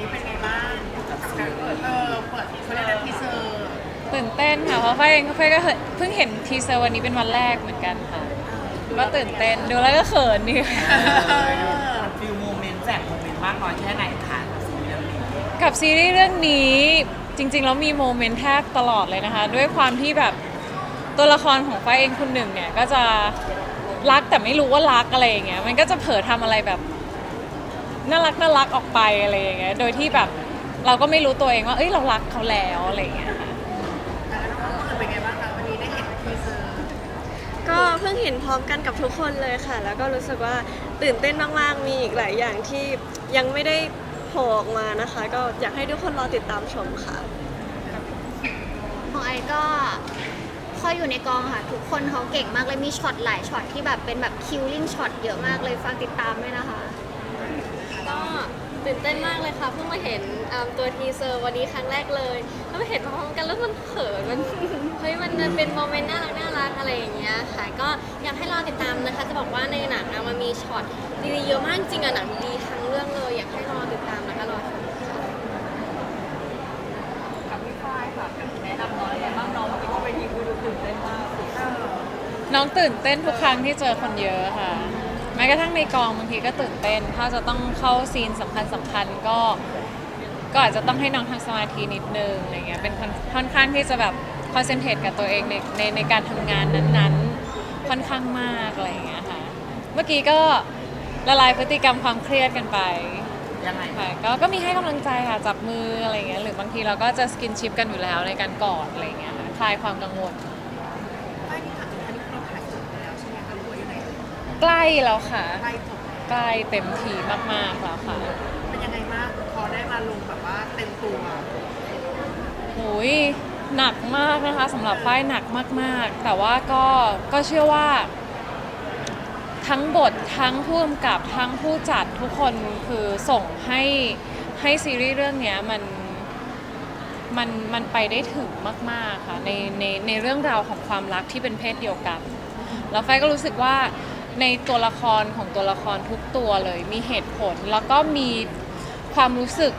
นี้เป็นไงบ้างกับการเปิดเออเปิดเขาเรียกอะไรทีเซอร์ตื่นเต้นค่ะเพราะไฟเองก็ไฟก็เพิ่งเห็นทีเซอร์วันนี้เป็นวันแรกเหมือนกันค่ะ ก็ตื่นเต้นดูแล้วก็เขินดีค่ะมันฟิลโมเมนต์แจกโมเมนต์มากน้อยแค่ไหนคะกับซีรีส์เรื่องนี้กับซีรีส์เรื่องนี้จริงๆแล้วมีโมเมนต์แทบตลอดเลยนะคะ ด้วยความที่แบบตัวละครของไฟเองคนหนึ่งเนี่ยก็จะรักแต่ไม่รู้ว่ารักอะไรอย่างเงี้ยมันก็จะเผลอทำอะไรแบบ น่ารักน่ารักออกไปอะไรอย่างเงี้ย โดยที่แบบเราก็ไม่รู้ตัวเองว่า เอ้ยเรารักเขาแล้วอะไรอย่างเงี้ยค่ะแล้วน้องๆเป็นไงบ้างคะวันนี้ได้เห็นทีเซอร์ก็เพิ่งเห็นพร้อมกันกับทุกคนเลยค่ะ แล้วก็รู้สึกว่าตื่นเต้นมากๆ มีอีกหลายอย่างที่ยังไม่ได้โผล่ออกมานะคะ ก็อยากให้ทุกคนรอติดตามชมค่ะ ของไอก็พออยู่ในกองค่ะ ทุกคนเขาเก่งมากเลยมีช็อตหลายช็อตที่แบบเป็นแบบคิวลิ่งช็อตเยอะมากเลยฝากติดตามด้วยนะคะก็ ตื่นเต้นมากเลยค่ะเพิ่งมาเห็นอ่าตัวทีเซอร์วันนี้ครั้งแรกเลยแล้วมาเห็นพร้อมๆกันแล้วมันเขินมันเฮ้ยมันเป็นโมเมนต์น่ารักน่ารักอะไรอย่างเงี้ยค่ะก็อยากให้รอติดตามนะคะ จะบอกว่าในหนังอะมันมีช็อตดีๆเยอะมากจริงอะหนังดีทั้งเรื่องเลย อยากให้รอติดตามแล้วก็รอชมค่ะกับพี่ฝ้ายค่ะแนะนำน้อยไงบ้างน้องเมื่อกี้ว่าไปทีคือดูตื่นเต้นมากน้องตื่นเต้นทุกครั้งที่เจอคนเยอะค่ะ แม้กระทั่งในกองบางทีก็ตื่นเต้น ถ้าจะต้องเข้าซีนสำคัญสำคัญๆก็ก็อาจจะต้องให้น้องทำสมาธินิดนึงอะไรเงี้ยเป็นค่อนค่อนข้างที่จะแบบคอนเซนเทรตกับตัวเองในในในการทำงานนั้นๆ ค่อนข้างมากอะไรเงี้ยค่ะเมื่อกี้ก็ละลายพฤติกรรมความเครียดกันไป ยังไงค่ะก็ก็มีให้กำลังใจค่ะ จับมืออะไรเงี้ยหรือบางทีเราก็จะสกินชิปกันอยู่แล้วในการกอดอะไรเงี้ยค่ะคลายความกังวล ใกล้แล้วค่ะ ใกล้จบใกล้เต็มทีมากๆแล้วค่ะเป็นยังไงบ้างพอได้มาลงแบบว่าเต็มตัวโอ้ยหนักมากนะคะสำหรับฝ้ายหนักมากๆ แต่ว่าก็ก็เชื่อว่า ทั้งบททั้งผู้กำกับทั้งผู้จัดทุกคนคือส่งให้ให้ซีรีส์เรื่องเนี้ยมันมันมันไปได้ถึงมาก ๆ ค่ะในในในเรื่องราวของความรักที่เป็นเพศเดียวกัน แล้วไฟก็รู้สึกว่า ในตัวละครของตัวละครทุกตัวเลย มีเหตุผลแล้วก็มีความรู้สึก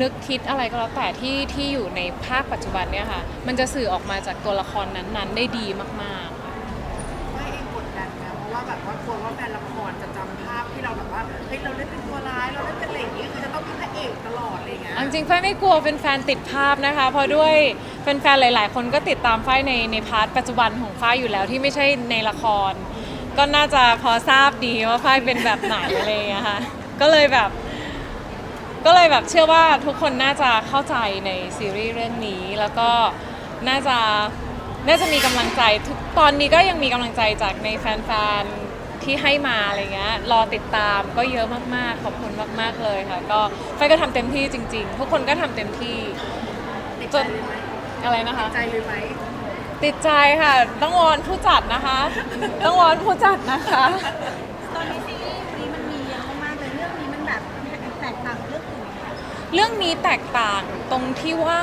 นึกคิดอะไรก็แล้วแต่ที่ที่อยู่ในภาคปัจจุบันเนี่ยค่ะ มันจะสื่อออกมาจากตัวละครนั้นๆ ได้ดีมากๆไม่เองกดดันนะเพราะว่าแบบว่ากลัวว่าแฟนละครจะจำภาพที่เราแบบว่าเฮ้ยเราเล่นเป็นตัวร้ายเราเล่นเป็นอะไรอย่างงี้คือจะต้องเป็นพระเอกตลอดอะไรอย่างเงี้ยเอาจริงๆฝ้ายไม่กลัวเป็นแฟนติดภาพนะคะ เพราะด้วยแฟนๆหลาย ๆ คนก็ติดตามฝ้ายในในพาร์ทปัจจุบันของฝ้ายอยู่แล้วที่ไม่ใช่ในละคร ก็น่าจะพอทราบดีว่าฝ้ายเป็นแบบไหนอะไรอย่างเงี้ยค่ะก็เลยแบบ ก็เลยแบบเชื่อว่าทุกคนน่าจะเข้าใจในซีรีส์เรื่องนี้ แล้วก็น่าจะน่าจะมีกำลังใจทุกตอนนี้ก็ยังมีกำลังใจจากในแฟนๆที่ให้มาอะไรเงี้ยรอติดตามก็เยอะมากๆขอบคุณมาก ๆเลยค่ะ ก็ไฟก็ทำเต็มที่จริง ๆ ทุกคนก็ทำเต็มที่ติดใจเลยไหมอะไรนะคะ ติดใจเลยไหม ติดใจค่ะ ต้องวอนผู้จัดนะคะ ต้องวอนผู้จัดนะคะ ตอนนี้ซีรีส์นี้มันมีเยอะมากๆเลยเรื่องนี้มันแบบแตกต่างจากเรื่องอื่นไหมคะเรื่องนี้แตกต่างตรงที่ว่า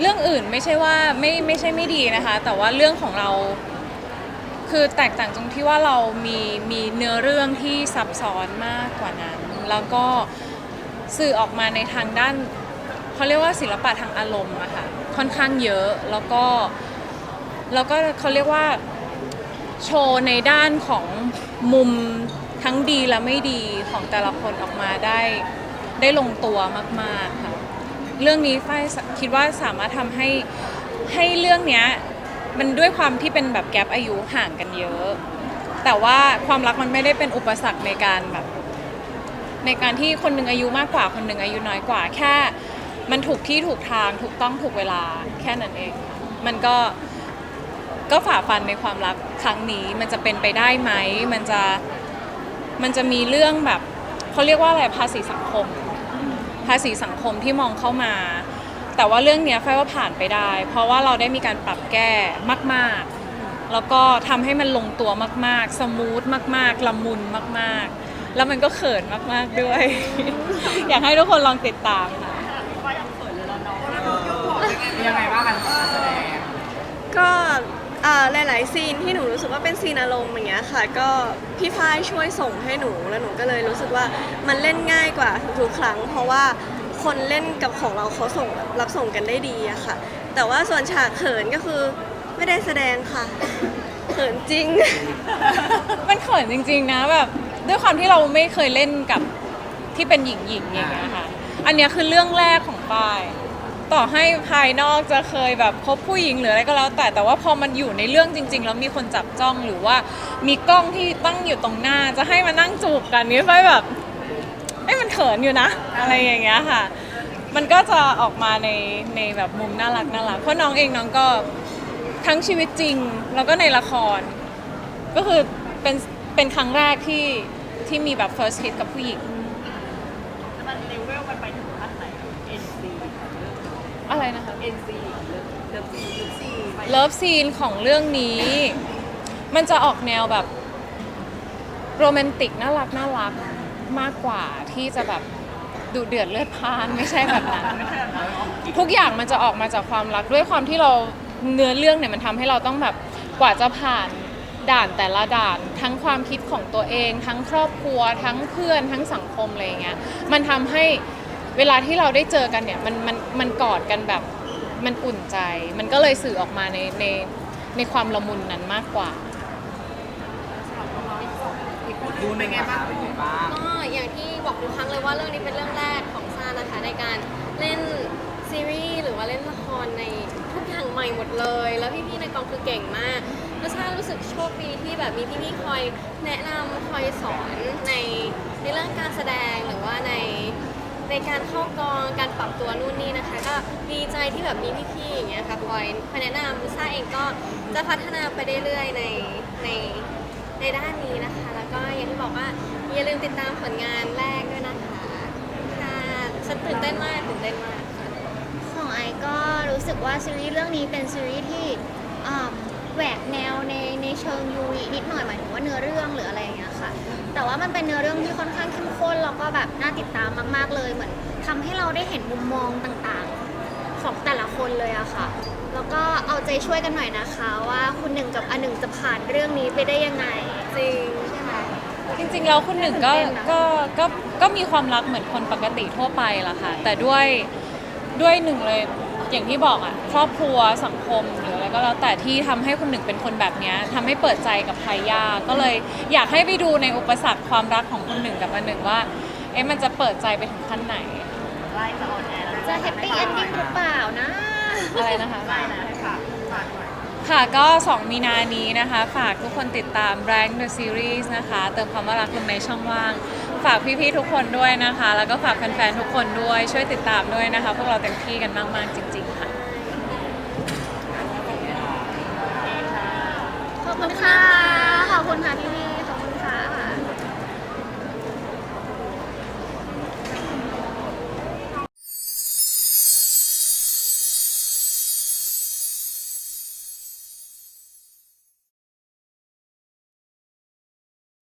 เรื่องอื่นไม่ใช่ว่าไม่ไม่ใช่ไม่ดีนะคะ แต่ว่าเรื่องของเรา คือแตกต่างตรงที่ว่าเรามีมีเนื้อเรื่องที่ซับซ้อนมากกว่านั้น แล้วก็สื่อออกมาในทางด้านเขาเรียกว่าศิลปะทางอารมณ์อะค่ะค่อนข้างเยอะแล้วก็ แล้วก็เขาเรียกว่าโชว์ในด้านของมุมทั้งดีและไม่ดีของแต่ละคนออกมาได้ได้ลงตัวมาก ๆ ค่ะ เรื่องนี้ฝ้ายคิดว่าสามารถทำให้ให้เรื่องเนี้ยมันด้วยความที่เป็นแบบแกลบอายุห่างกันเยอะ แต่ว่าความรักมันไม่ได้เป็นอุปสรรคในการแบบ ในการที่คนหนึ่งอายุมากกว่าคนหนึ่งอายุน้อยกว่า แค่ มันถูกที่ถูกทางถูกต้องถูกเวลาแค่นั้นเอง มันก็ ก็ฝ่าฟันในความรักครั้งนี้ มันจะเป็นไปได้ไหมมันจะมันจะมีเรื่องแบบเขาเรียกว่าอะไรภาษีสังคม ภาษีสังคมที่มองเข้ามา แต่ว่าเรื่องเนี้ยไฟว่าผ่านไปได้ เพราะว่าเราได้มีการปรับแก้มากๆ แล้วก็ทำให้มันลงตัวมากๆ สมูทมากๆละมุนมากๆ แล้วมันก็เขินมากๆด้วย อยากให้ทุกคนลองติดตามค่ะ ยังไงบ้างกันการแสดงก็ อ่าหลาย ๆ ซีนที่หนูรู้สึกว่าเป็นซีนอารมณ์อย่างเงี้ยค่ะ ก็พี่ฝ้ายช่วยส่งให้หนูแล้วหนูก็เลยรู้สึกว่ามันเล่นง่ายกว่าทุกๆครั้ง เพราะว่าคนเล่นกับของเราเขาส่งรับส่งกันได้ดีอะค่ะ แต่ว่าส่วนฉากเขินก็คือไม่ได้แสดงค่ะ เขินจริง มันเขินจริง ๆ นะแบบด้วยความที่เราไม่เคยเล่นกับที่เป็นหญิงหญิงๆอย่างเงี้ยค่ะ อันเนี้ยคือเรื่องแรกของป้าย ต่อให้ภายนอกจะเคยแบบพบผู้หญิงหรืออะไรก็แล้ว แต่แต่ว่าพอมันอยู่ในเรื่องจริง ๆ แล้วมีคนจับจ้องหรือว่ามีกล้องที่ตั้งอยู่ตรงหน้า จะให้มานั่งจูบกันนี่ไฟแบบเอ้ยมันเขินอยู่นะ อะไรอย่างเงี้ยค่ะ มันก็จะออกมาในในแบบมุมน่ารักน่ารักเพราะน้องเองน้องก็ทั้งชีวิตจริง แล้วก็ในละคร ก็คือเป็นเป็นครั้งแรกที่ที่มีแบบ first hit กับผู้หญิง มันเลเวลมันไปถึงขั้นไหน NC อะไรนะคะ NC เลิฟซีเลิฟซีเลิฟซีนของเรื่องนี้ มันจะออกแนวแบบโรแมนติกน่ารักน่ารักมากกว่าที่จะแบบดูเดือดเลือดพล่านไม่ใช่แบบนั้น ทุกอย่างมันจะออกมาจากความรักด้วยความที่เราเนื้อเรื่องเนี่ยมันทำให้เราต้องแบบกว่าจะผ่านด่านแต่ละด่านทั้งความคิดของตัวเอง ทั้งครอบครัว ทั้งเพื่อนทั้งสังคมอะไรอย่างเงี้ยมันทำให้ เวลาที่เราได้เจอกันเนี่ยมันมันมันกอดกันแบบมันอุ่นใจ มันก็เลยสื่อออกมาในในในความละมุนนั้นมากกว่า ดูเป็นไงบ้างเป็นไงบ้างก็อย่างที่บอกทุกครั้งเลยว่าเรื่องนี้เป็นเรื่องแรกของซานะคะในการเล่นซีรีส์หรือว่าเล่นละครในทุกอย่างใหม่หมดเลย แล้วพี่ๆในกองคือเก่งมากแล้วซารู้สึกโชคดีที่แบบมีพี่ๆคอยแนะนำคอยสอนในในเรื่องการแสดงหรือว่าใน ในการเข้ากองการปรับตัวนู่นนี่นะคะ ก็ดีใจที่แบบมีพี่ๆอย่างเงี้ยค่ะคอยคอยแนะนำซาเองก็จะพัฒนาไปเรื่อยๆในในในด้านนี้นะคะ แล้วก็อย่างที่บอกว่าอย่าลืมติดตามผลงานแรกด้วยนะคะค่ะฉันตื่นเต้นมากตื่นเต้นมากค่ะ ของไอก็รู้สึกว่าซีรีส์เรื่องนี้เป็นซีรีส์ที่อ่า แหวกแนวในในเชิงยูรินิดหน่อยหมายถึงว่าเนื้อเรื่องหรืออะไรอย่างเงี้ยค่ะ แต่ว่ามันเป็นเนื้อเรื่องที่ค่อนข้างเข้มข้นแล้วก็แบบน่าติดตามมากๆเลยเหมือนทำให้เราได้เห็นมุมมองต่างๆ ของแต่ละคนเลยอะค่ะ แล้วก็เอาใจช่วยกันหน่อยนะคะว่าคุณหนึ่งกับอันหนึ่งจะผ่านเรื่องนี้ไปได้ยังไงจริงใช่ไหม จริงๆแล้วคุณหนึ่งก็ตื่นเต้นนะก็ก็ก็มีความรักเหมือนคนปกติทั่วไปล่ะค่ะ แต่ด้วยด้วยหนึ่งเลยอย่างที่บอกอะครอบครัวสังคมหรืออะไร ก็แล้วแต่ที่ทำให้คุณหนึ่งเป็นคนแบบเนี้ยทำให้เปิดใจกับใครยากก็เลยอยากให้ไปดูในอุปสรรคความรักของคุณหนึ่งกับอันหนึ่งว่าเอ๊ะมันจะเปิดใจไปถึงขั้นไหนใกล้จะออนแอร์แล้วจะแฮปปี้เอนดิ้งหรือเปล่านะอะไรนะคะใกล้นะให้ฝากฝากหน่อยค่ะก็ 2 มีนานี้นะคะ ฝากทุกคนติดตาม Rank the Series นะคะ เติมคำว่ารักลงในช่องว่าง ฝากพี่ๆทุกคนด้วยนะคะ แล้วก็ฝากแฟนๆทุกคนด้วยช่วยติดตามด้วยนะคะ พวกเราเต็มที่กันมากๆจริง ๆ ค่ะ ขอบ คุณค่ะ ขอบคุณค่ะพี่